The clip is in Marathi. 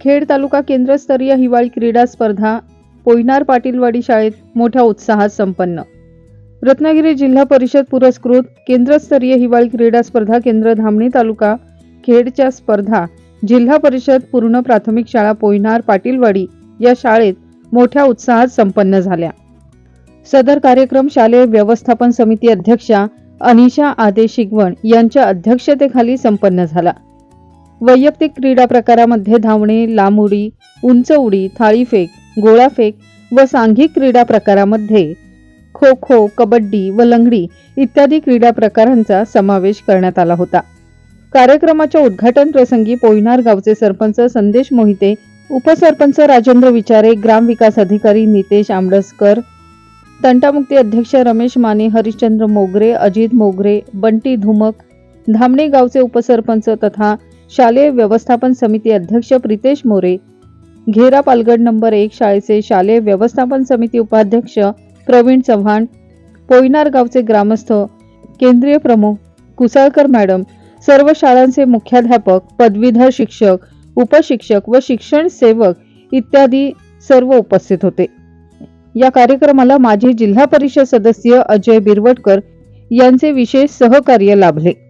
खेड तालुका केंद्रस्तरीय हिवाळी क्रीडा स्पर्धा पोयनार पाटीलवाडी शाळेत मोठ्या उत्साहात संपन्न. रत्नागिरी जिल्हा परिषद पुरस्कृत केंद्रस्तरीय हिवाळी क्रीडा स्पर्धा केंद्र धामणी तालुका खेडच्या स्पर्धा जिल्हा परिषद पूर्ण प्राथमिक शाळा पोयनार पाटीलवाडी या शाळेत मोठ्या उत्साहात संपन्न झाल्या. सदर कार्यक्रम शालेय व्यवस्थापन समिती अध्यक्षा अनिशा आदेश शिगवण यांच्या अध्यक्षतेखाली संपन्न झाला. वैयक्तिक क्रीडा प्रकारामध्ये धावणे लांब उडी उंच उडी थाळीफेक गोळाफेक व सांघिक क्रीडा प्रकारामध्ये खो खो कबड्डी व लंगडी इत्यादी क्रीडा प्रकारांचा समावेश करण्यात आला होता. कार्यक्रमाच्या उद्घाटन प्रसंगी पोयनार गावचे सरपंच संदेश मोहिते उपसरपंच राजेंद्र विचारे ग्रामविकास अधिकारी नितेश आंबडसकर तंटामुक्ती अध्यक्ष रमेश माने हरिश्चंद्र मोगरे अजित मोगरे बंटी धुमक धामणे गावचे उपसरपंच तथा शालेय व्यवस्थापन समिती अध्यक्ष प्रितेश मोरे. घेरा पालगड नंबर एक शाळेचे शालेय व्यवस्थापन समिती उपाध्यक्ष प्रवीण चव्हाण. पोयनार गावचे ग्रामस्थ केंद्रीय प्रमुख कुसाळकर मॅडम. सर्व शाळांचे मुख्याध्यापक पदवीधर शिक्षक उपशिक्षक व शिक्षण सेवक इत्यादी सर्व उपस्थित होते. या कार्यक्रमाला माजी जिल्हा परिषद सदस्य अजय बिरवटकर यांचे विशेष सहकार्य लाभले.